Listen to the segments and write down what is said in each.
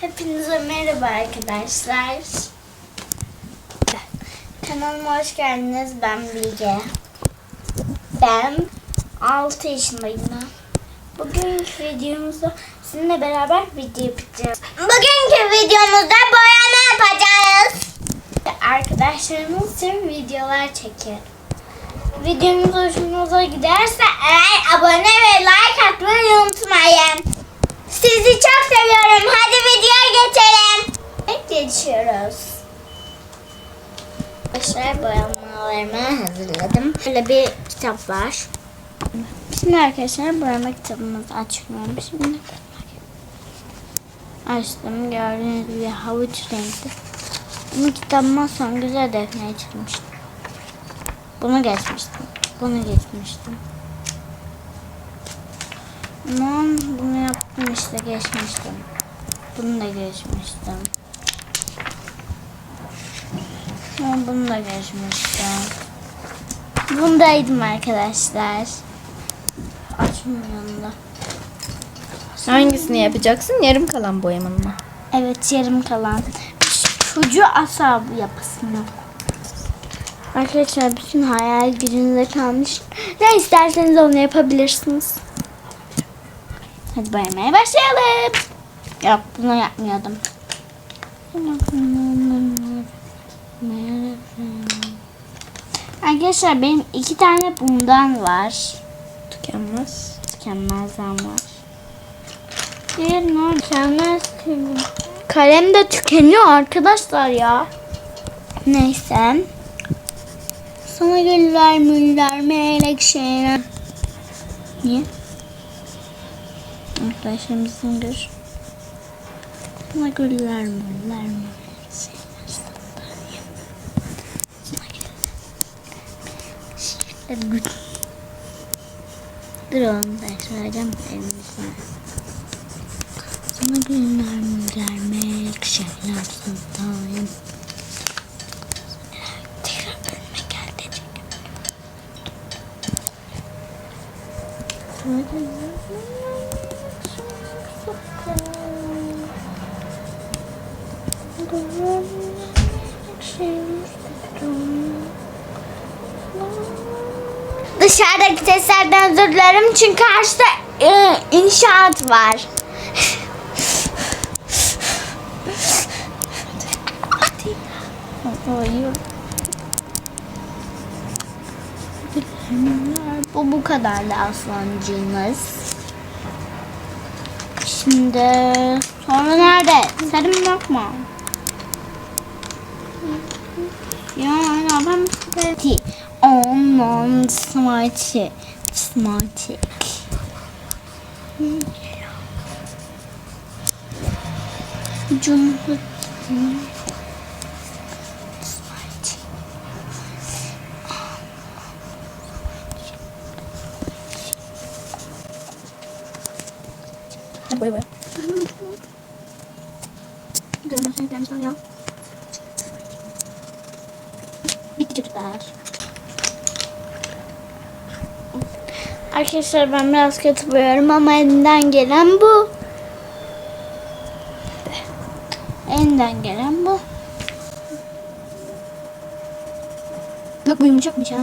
Hepinize merhaba arkadaşlar. Kanalıma hoş geldiniz. Ben Bilge. Ben 6 yaşındayım. Bugünkü videomuzda sizinle beraber video yapacağız. Bugünkü videomuzda boyama yapacağız. Arkadaşlarımız için videolar çekiyor. Videomuz hoşunuza giderse eğer abone ve like atmayı unutmayın. Sizi çok seviyorum. Hadi videoya geçelim. Evet geçiyoruz. Arkadaşlar boyamalarımı hazırladım. Böyle bir kitap var. Şimdi arkadaşlar boyama kitabımızı açmıyorum. Şimdi açtım. Gördüğünüz gibi havuç renkli. Bunu kitabıma son güzel defneye çıkmıştım. Bunu geçmiştim. Bunu geçmiştim. Aman bunu yaptım işte geçmiştim. Bunu da geçmiştim. Ama bunu da geçmiştim. Bundaydım arkadaşlar. Açmıyorum da. Hangisini yapacaksın? Yarım kalan boyamanı mı? Evet yarım kalan. Çocuğu asla bu yapasın yok. Arkadaşlar bütün hayal gücünüze kalmış. Ne isterseniz onu yapabilirsiniz. Hadi boyamaya başlayalım. Yok bunu yapmıyordum. Arkadaşlar benim iki tane bundan var. Tükenmez. Tükenmezden var. Diğer ne tükenmez. Kalem de tükeniyor arkadaşlar ya. Neyse. Sana güller müller melek şeyler. Niye? Arkadaşlarımızın gör. Sana güller müller melek şeyler. Sana güller. Gül. Dur oğlum ben söyleyeceğim elimizden. Sana güller müller melek şeyler sultanım. Tekrar önüme gel dedi. Sana güller Dışarıdaki seslerden özür dilerim çünkü karşıda e, inşaat var. Bu bu kadardı aslancığımız. Şimdi sonra nerede? Senin mu? Ya ya ben Ondan smarty. Smarty. Cumhur. Smarty. Hadi boya boya. Bitti çocuklar. Arkadaşlar ben biraz kötü boyuyorum ama elinden gelen bu. Elinden gelen bu. Bak bu yumuşakmış ha.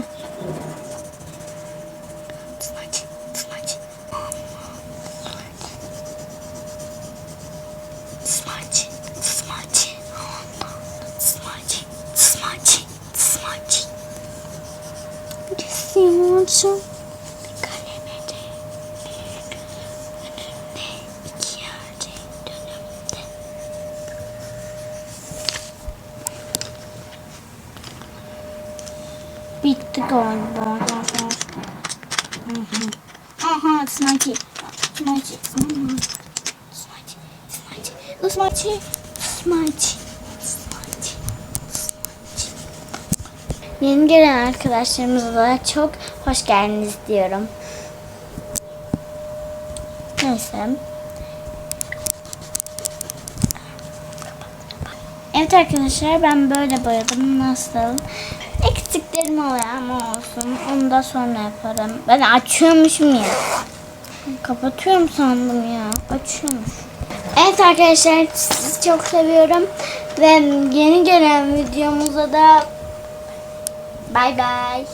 Smudge, Bitti galiba. Aha. Smudgy. Smudgy. Smudgy. Smudgy. Smudgy. Smudgy. Yeni gelen arkadaşlarımıza da çok hoş geldiniz diyorum. Neyse. Evet arkadaşlar ben böyle boyadım. Nasıl? Eksiklerim oluyor ama olsun. Onu da sonra yaparım. Ben açıyormuşum ya. Kapatıyorum sandım ya. Açıyormuş. Evet arkadaşlar sizi çok seviyorum. Ve yeni gelen videomuzda da bay bay.